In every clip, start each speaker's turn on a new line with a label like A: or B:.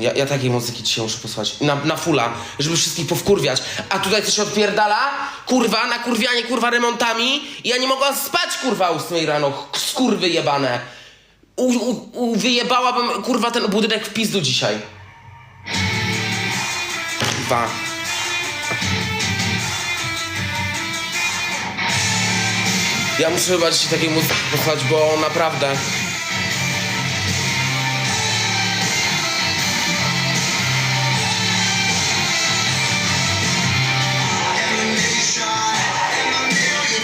A: Ja, ja takiej muzyki dzisiaj muszę posłuchać. Na, na fula, żeby wszystkich powkurwiać. A tutaj coś odpierdala? Kurwa, nakurwianie kurwa remontami i ja nie mogłam spać kurwa o 8 rano. Skurwy jebane. U, u, u, wyjebałabym kurwa ten budynek w pizdu dzisiaj. Kurwa. Ja muszę chyba dzisiaj takiej muzyki posłuchać, bo naprawdę...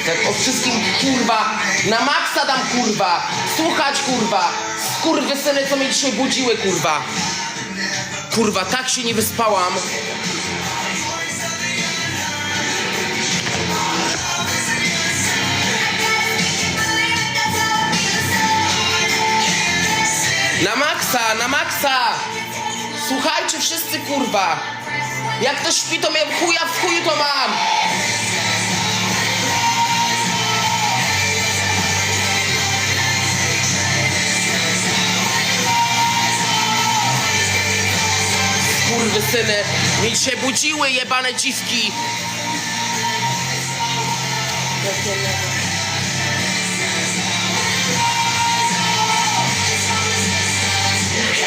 A: Tak o wszystkim kurwa, na maksa dam kurwa, słuchać kurwa, skurwy syny co mnie dzisiaj budziły kurwa. Kurwa, tak się nie wyspałam. Na maksa, na maksa! Słuchajcie wszyscy kurwa! Jak to śpi to miałem chuja w chuju to mam! Kurwy syny, mi się budziły jebane dziwki.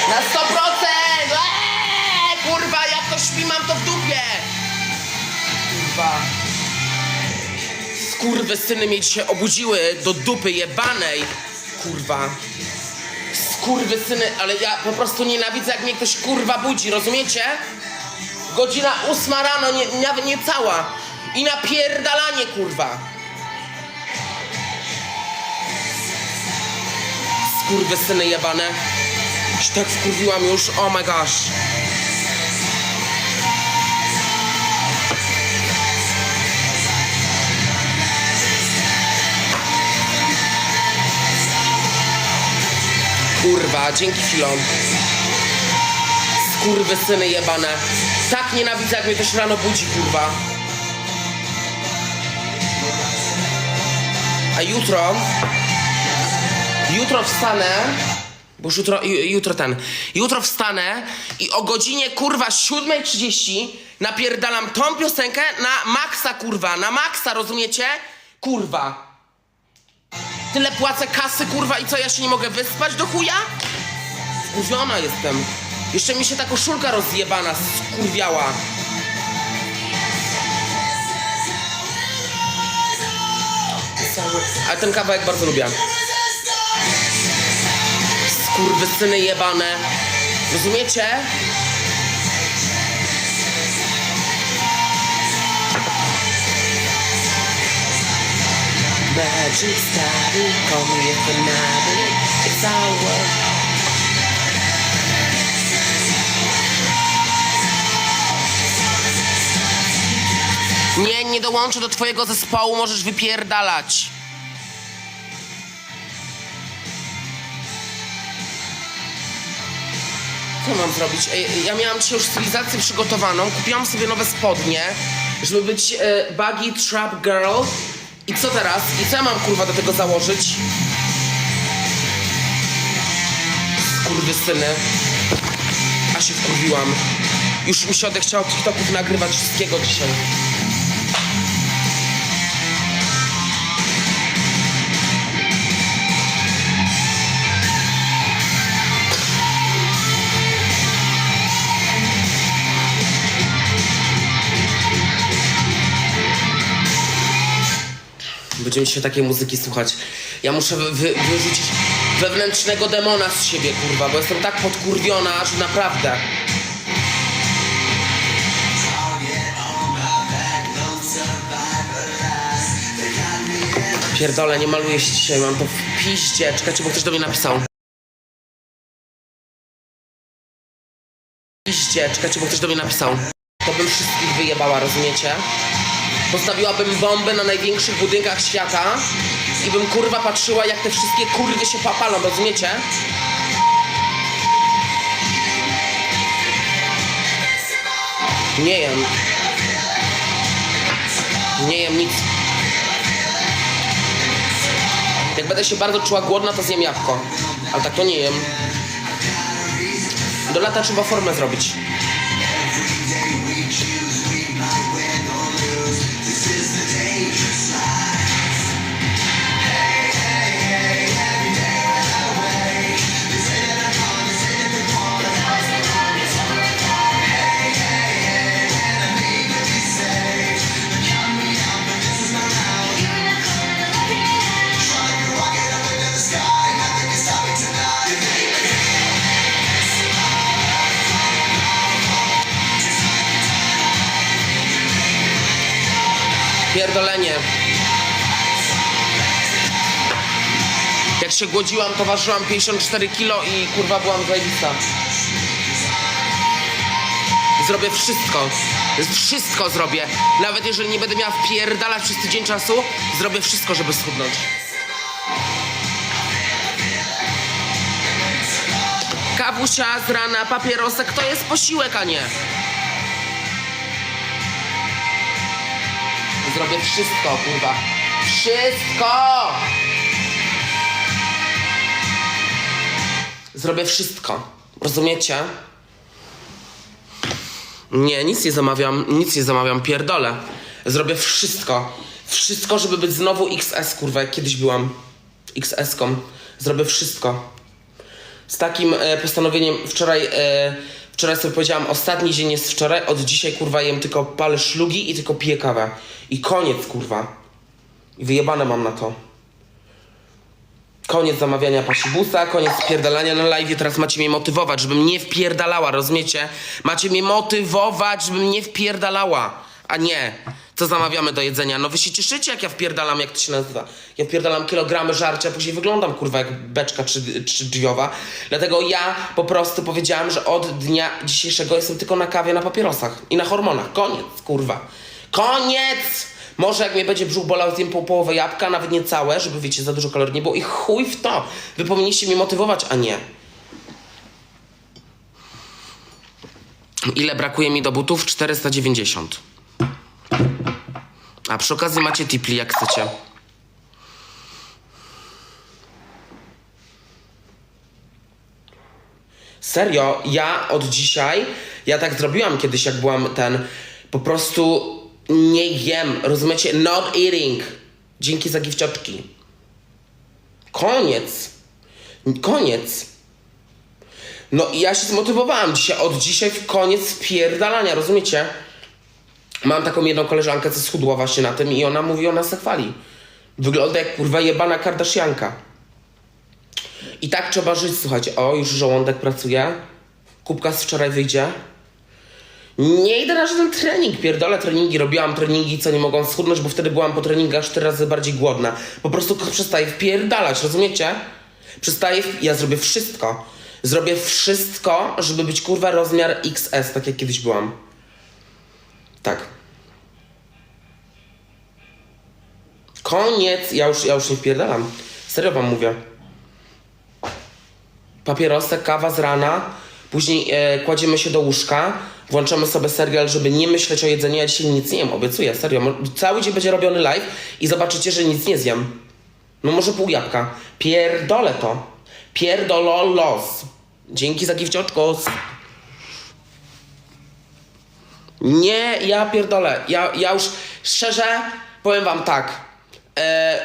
A: Na 100%! Eee, kurwa, jak to śpi, mam to w dupie! Kurwa. Skurwy syny mnie dzisiaj obudziły do dupy jebanej. Kurwa. Skurwy syny, ale ja po prostu nienawidzę, jak mnie ktoś kurwa budzi, rozumiecie? Godzina ósma rano, nie, nawet nie cała. I napierdalanie, kurwa. Skurwy syny jebane. Się tak wkurwiłam już, oh my gosh. Kurwa, dzięki chwilom. Skurwy syny jebane. Tak nienawidzę, jak mnie ktoś rano budzi, kurwa. A jutro... Jutro wstanę... Bo już jutro, ju- jutro ten. Jutro wstanę i o godzinie kurwa 7.30 napierdalam tą piosenkę na maksa kurwa, na maksa, rozumiecie? Kurwa. Tyle płacę kasy kurwa i co, ja się nie mogę wyspać do chuja? Skurwiona jestem. Jeszcze mi się ta koszulka rozjebana skurwiała. Ale ten kawałek bardzo lubię. Skurwysyny jebane. Rozumiecie? Magic started, call me. It's our world. Nie, dołączę do twojego zespołu, możesz wypierdalać. Co mam zrobić? Ja miałam już stylizację przygotowaną, kupiłam sobie nowe spodnie, żeby być e, baggy trap girl. I co teraz? I co ja mam kurwa do tego założyć? Skurwysyny. A się wkurwiłam. Już mi się odechciało TikToków nagrywać wszystkiego dzisiaj. Będziemy dzisiaj takiej muzyki słuchać. Ja muszę wy, wyrzucić wewnętrznego demona z siebie, kurwa, bo jestem tak podkurwiona, że naprawdę. Pierdolę, nie maluję się dzisiaj, mam to w piździe. Czekajcie, bo ktoś do mnie napisał. Piździe, czekajcie, bo ktoś do mnie napisał. To bym wszystkich wyjebała, rozumiecie? Postawiłabym bombę na największych budynkach świata i bym kurwa patrzyła jak te wszystkie kurwy się papalą, rozumiecie? Nie jem. Nie jem nic. Jak będę się bardzo czuła głodna, to zjem jabłko. Ale tak to nie jem. Do lata trzeba formę zrobić. This is the day. Się głodziłam, to ważyłam 54 kilo i kurwa byłam zajebista. Zrobię wszystko. Wszystko zrobię. Nawet jeżeli nie będę miała wpierdalać przez tydzień czasu, zrobię wszystko, żeby schudnąć. Kawusia z rana, papierosek, to jest posiłek, a nie. Zrobię wszystko, kurwa. Wszystko! Zrobię wszystko. Rozumiecie? Nie, nic nie zamawiam, nic nie zamawiam, pierdolę. Zrobię wszystko. Wszystko, żeby być znowu XS, kurwa, jak kiedyś byłam XS-ką. Zrobię wszystko. Z takim e, postanowieniem wczoraj, e, wczoraj sobie powiedziałam, ostatni dzień jest wczoraj, od dzisiaj, kurwa, jem tylko palę szlugi i tylko piję kawę. I koniec, kurwa. I wyjebane mam na to. Koniec zamawiania pasibusa, koniec wpierdalania na live. Teraz macie mnie motywować, żebym nie wpierdalała, rozumiecie? Macie mnie motywować, żebym nie wpierdalała, a nie. Co zamawiamy do jedzenia? No wy się cieszycie, jak ja wpierdalam, jak to się nazywa. Ja wpierdalam kilogramy żarcia, później wyglądam, kurwa, jak beczka czy, czy drzwiowa. Dlatego ja po prostu powiedziałam, że od dnia dzisiejszego jestem tylko na kawie, na papierosach i na hormonach. Koniec, kurwa. Koniec! Może jak mnie będzie brzuch bolał, zjem pół połowę jabłka, nawet nie całe, żeby wiecie, za dużo kalorii nie było i chuj w to. Wy powinniście mnie motywować, a nie. Ile brakuje mi do butów? 490. A przy okazji macie tipli, jak chcecie. Serio, ja od dzisiaj, ja tak zrobiłam kiedyś, jak byłam ten, po prostu nie jem, rozumiecie? Not eating. Dzięki za gifcioczki. Koniec. Koniec. No i ja się zmotywowałam dzisiaj, od dzisiaj w koniec wpierdalania, rozumiecie? Mam taką jedną koleżankę, co schudła właśnie na tym i ona mówi, ona se chwali. Wygląda jak kurwa jebana Kardashianka. I tak trzeba żyć, słuchajcie. O, już żołądek pracuje. Kubka z wczoraj wyjdzie. Nie idę na żaden trening, pierdolę treningi. Robiłam treningi, co nie mogą schudnąć, bo wtedy byłam po treningach cztery razy bardziej głodna. Po prostu przestaję wpierdalać, rozumiecie? Przestaję, ja zrobię wszystko. Zrobię wszystko, żeby być kurwa rozmiar XS, tak jak kiedyś byłam. Tak. Koniec, ja już, ja już nie wpierdalam. Serio wam mówię. Papierosek, kawa z rana, później e, kładziemy się do łóżka, włączamy sobie serial, żeby nie myśleć o jedzeniu. Ja dzisiaj nic nie jem, obiecuję, serio. Cały dzień będzie robiony live i zobaczycie, że nic nie zjem. No może pół jabłka. Pierdolę to. Pierdololos. Dzięki za gifcioczkos. Nie, ja pierdolę. Ja, ja już szczerze powiem wam tak. E,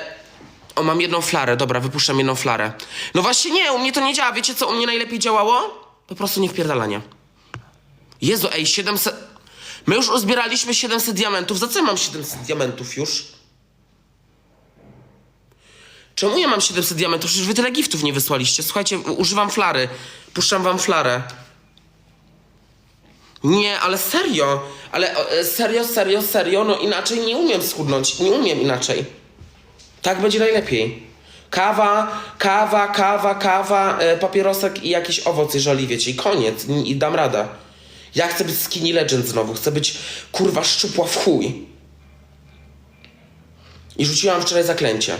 A: o, mam jedną flarę, dobra, wypuszczam jedną flarę. No właśnie nie, u mnie to nie działa. Wiecie co u mnie najlepiej działało? Po prostu nie wpierdalanie. Jezu, ej, 700... My już uzbieraliśmy 700 diamentów. Za co ja mam 700 diamentów już? Czemu ja mam 700 diamentów? Przecież wy tyle giftów nie wysłaliście. Słuchajcie, używam flary. Puszczam wam flarę. Nie, ale serio. Ale e, serio, serio, serio. No inaczej nie umiem schudnąć. Nie umiem inaczej. Tak będzie najlepiej. Kawa, kawa, kawa, kawa, e, papierosek i jakiś owoc, jeżeli wiecie. I koniec. I dam radę. Ja chcę być skinny legend znowu. Chcę być kurwa szczupła w chuj. I rzuciłam wczoraj zaklęcie.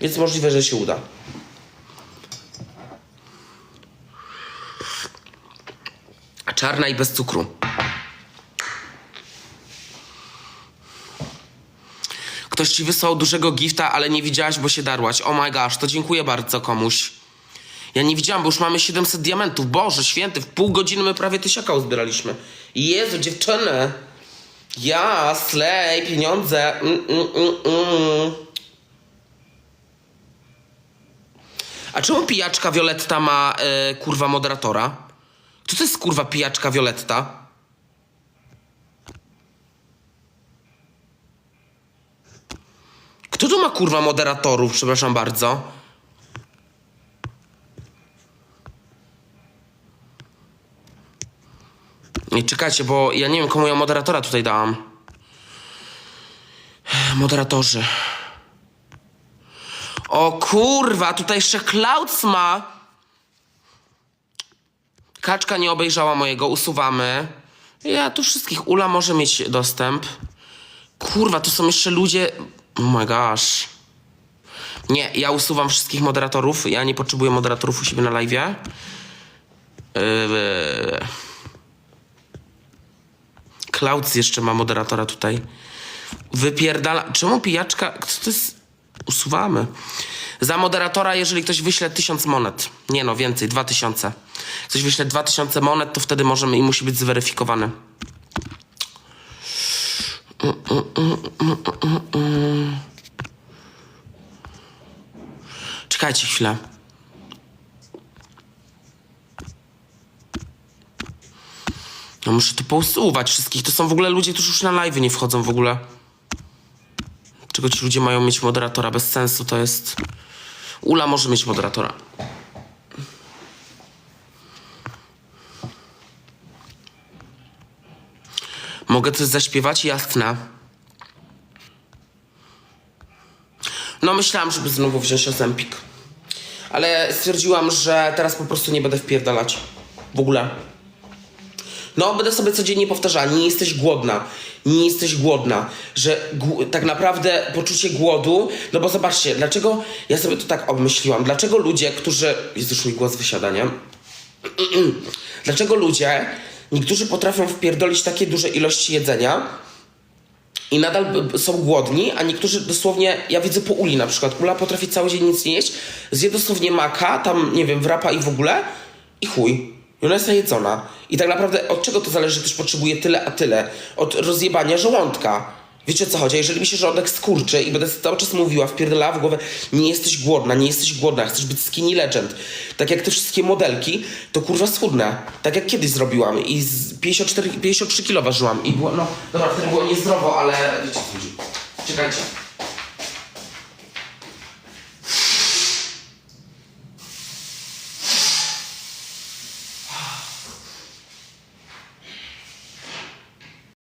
A: Więc możliwe, że się uda. Czarna i bez cukru. Ktoś ci wysłał dużego gifta, ale nie widziałaś, bo się darłaś. Oh my gosh, to dziękuję bardzo komuś. Ja nie widziałam, bo już mamy 700 diamentów. Boże święty, w pół godziny my prawie tysiaka uzbieraliśmy. Jezu, dziewczyny. Ja, slej, pieniądze. Mm, mm, mm, mm. A czemu pijaczka Violetta ma e, kurwa moderatora? Co to jest kurwa pijaczka Violetta? Kto tu ma kurwa moderatorów, przepraszam bardzo? Nie, czekajcie, bo ja nie wiem, komu ja moderatora tutaj dałam. Moderatorzy. O kurwa, tutaj jeszcze Clouds ma. Kaczka nie obejrzała mojego, usuwamy. Ja tu wszystkich, Ula może mieć dostęp. Kurwa, to są jeszcze ludzie... Oh my gosh. Nie, ja usuwam wszystkich moderatorów. Ja nie potrzebuję moderatorów u siebie na live. Yy... Clouds jeszcze ma moderatora tutaj. Wypierdala... Czemu pijaczka... Co to jest... Usuwamy. Za moderatora, jeżeli ktoś wyśle tysiąc monet. Nie no, więcej, dwa tysiące. Ktoś wyśle dwa tysiące monet, to wtedy możemy i musi być zweryfikowany. Czekajcie chwilę. No muszę to pousuwać wszystkich. To są w ogóle ludzie, którzy już na live nie wchodzą w ogóle. Czego ci ludzie mają mieć moderatora? Bez sensu to jest... Ula może mieć moderatora. Mogę coś zaśpiewać? Jasne. No myślałam, żeby znowu wziąć Ozempik. Ale stwierdziłam, że teraz po prostu nie będę wpierdalać. W ogóle. No, będę sobie codziennie powtarzała, nie jesteś głodna, nie jesteś głodna, że tak naprawdę poczucie głodu, no bo zobaczcie, dlaczego, ja sobie to tak obmyśliłam, dlaczego ludzie, którzy, jest już mój głos wysiada, nie? Dlaczego ludzie, niektórzy potrafią wpierdolić takie duże ilości jedzenia i nadal są głodni, a niektórzy dosłownie, ja widzę po Uli na przykład, Ula potrafi cały dzień nic nie jeść, zje dosłownie maka, tam, nie wiem, wrapa i w ogóle i chuj. I ona jest najedzona. I tak naprawdę od czego to zależy, że ktoś potrzebuje tyle, a tyle? Od rozjebania żołądka. Wiecie o co chodzi? Jeżeli mi się żołądek skurczy i będę cały czas mówiła, wpierdalała w głowę, nie jesteś głodna, nie jesteś głodna, chcesz być skinny legend. Tak jak te wszystkie modelki, to kurwa schudnę. Tak jak kiedyś zrobiłam i z 54, 53 kilo ważyłam i było, no, dobra, wtedy było niezdrowo, ale wiecie co chodzi. Czekajcie.